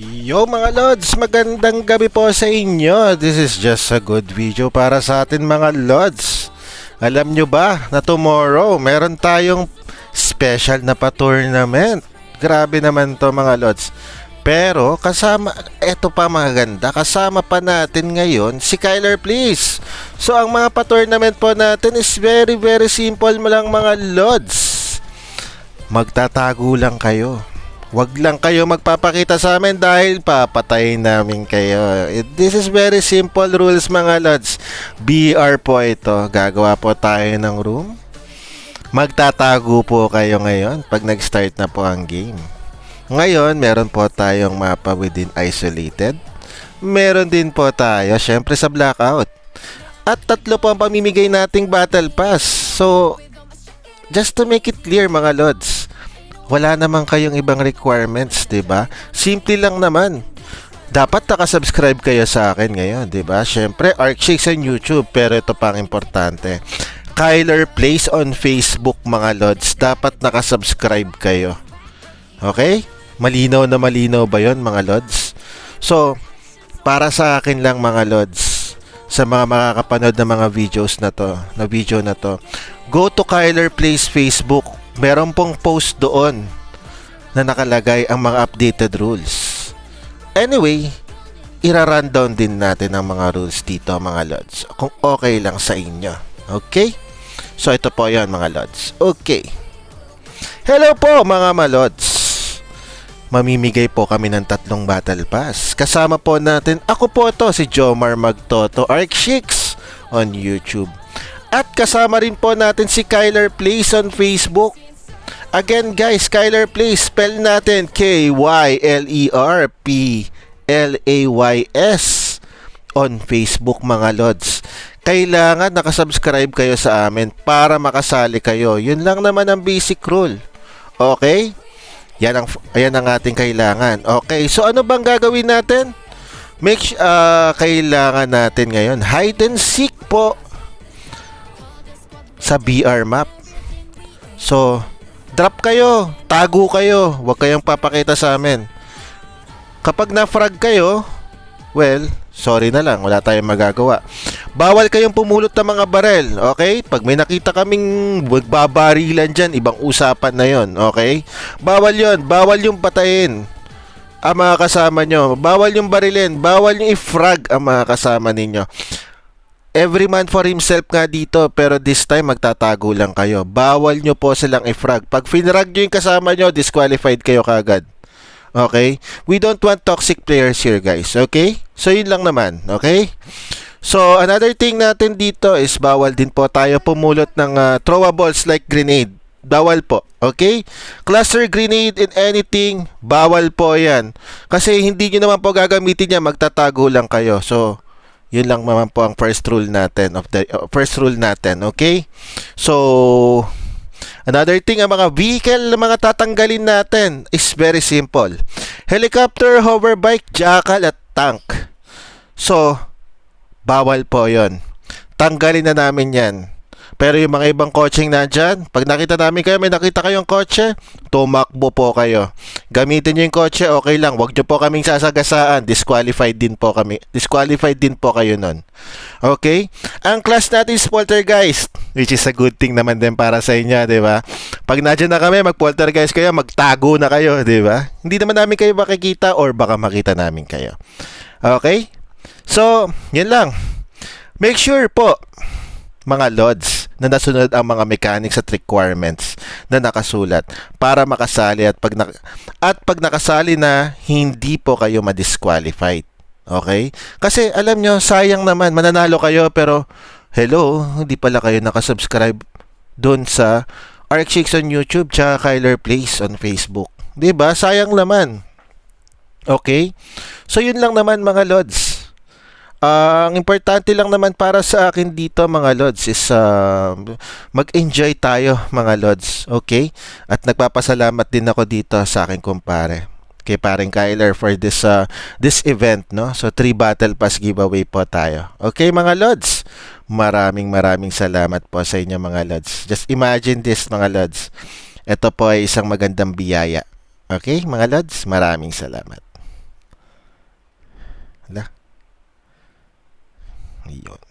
Yo mga Lods, magandang gabi po sa inyo. This is just a good video para sa atin mga Lods. Alam nyo ba na tomorrow meron tayong special na pa-tournament. Grabe naman to mga Lods. Pero kasama, eto pa mga ganda, kasama pa natin ngayon si Kyler Please. So ang mga pa-tournament po natin is very very simple mo lang mga Lods. Magtatago lang kayo. Huwag lang kayo magpapakita sa amin dahil papatayin namin kayo. It- This is very simple rules mga lods. BR po ito. Gagawa po tayo ng room. Magtatago po kayo ngayon pag nag-start na po ang game. Ngayon, meron po tayong mapa within isolated. Meron din po tayo, syempre sa blackout. At tatlo po ang pamimigay nating battle pass. So, just to make it clear mga lods, wala naman kayong ibang requirements, 'di ba? Simple lang naman. Dapat nakasubscribe kayo sa akin ngayon, 'di ba? Syempre, Arcshake sa YouTube, pero ito pang importante. Kyler Plays on Facebook, mga lods. Dapat nakasubscribe kayo. Okay? Malinaw na malinaw ba 'yon, mga lods? So, para sa akin lang mga lods, sa mga makakapanood ng mga videos na to, na video na to, go to Kyler Plays Facebook. Meron pong post doon na nakalagay ang mga updated rules. Anyway, ira-rundown din natin ang mga rules dito mga lods. Kung okay lang sa inyo. Okay? So ito po yon mga lods. Okay. Hello po mga malods. Mamimigay po kami ng tatlong battle pass. Kasama po natin, ako po to, si Jomar Magtoto, Arcshix on YouTube. At kasama rin po natin si Kyler Plays on Facebook. Again guys, Kyler Plays, spell natin K-Y-L-E-R-P-L-A-Y-S on Facebook mga lods. Kailangan nakasubscribe kayo sa amin para makasali kayo. Yun lang naman ang basic rule. Okay? Yan ang ayan ang ating kailangan. Okay, so ano bang gagawin natin? Make ah, kailangan natin ngayon hide and seek po sa BR map. So, drop kayo, tago kayo, huwag kayong papakita sa amin. Kapag na-frag kayo, well, sorry na lang, wala tayong magagawa. Bawal kayong pumulot ng mga barel, okay? Pag may nakita kaming magbabarilan dyan, ibang usapan na yon, okay? Bawal yon, bawal yung patayin ang mga kasama nyo. Bawal yung barilin, bawal yung i-frag ang mga kasama ninyo. Every man for himself nga dito, pero this time magtatago lang kayo. Bawal nyo po silang i-frag. Pag finrag nyo yung kasama nyo, disqualified kayo kagad. Okay? We don't want toxic players here, guys. Okay? So, yun lang naman. Okay? So, another thing natin dito is bawal din po tayo pumulot ng ah, throwables like grenade. Bawal po. Okay? Cluster grenade in anything, bawal po yan. Kasi hindi nyo naman po gagamitin yan, magtatago lang kayo. So, yun lang naman po ang first rule natin of the uh, first rule natin, okay? So, Another thing, ang mga vehicle na mga tatanggalin natin is very simple. Helicopter, hoverbike, jackal, at tank. So, bawal po yon. Tanggalin na namin yan. Pero yung mga ibang coaching na dyan, pag nakita namin kayo, may nakita kayong kotse, tumakbo po kayo. Gamitin nyo yung kotse, okay lang. Huwag nyo po kaming sasagasaan. Disqualified din po kami. Disqualified din po kayo nun. Okay? Ang class natin is poltergeist, which is a good thing naman din para sa inyo, di ba? Pag nadyan na kami, mag-poltergeist kayo, magtago na kayo, di ba? Hindi naman namin kayo makikita or baka makita namin kayo. Okay? So, yan lang. Make sure po, mga lods, na nasunod ang mga mechanics at requirements na nakasulat para makasali at pag na- at pag nakasali na hindi po kayo ma-disqualified. Okay? Kasi alam nyo, sayang naman, mananalo kayo pero hello, hindi pala kayo nakasubscribe doon sa Arcshakes on YouTube tsaka Kyler Plays on Facebook. 'Di ba? Sayang naman. Okay? So yun lang naman mga lods. Ah, ang importante lang naman para sa akin dito mga lods is ah, mag-enjoy tayo mga lods, okay? At nagpapasalamat din ako dito sa aking kumpare kay paring Kyler for this ah, this event, no? So 3 battle pass giveaway po tayo. Okay mga lods? Maraming maraming salamat po sa inyo mga lods. Just imagine this mga lods. Ito po ay isang magandang biyaya. Okay, mga lods? Maraming salamat. La. Yeah.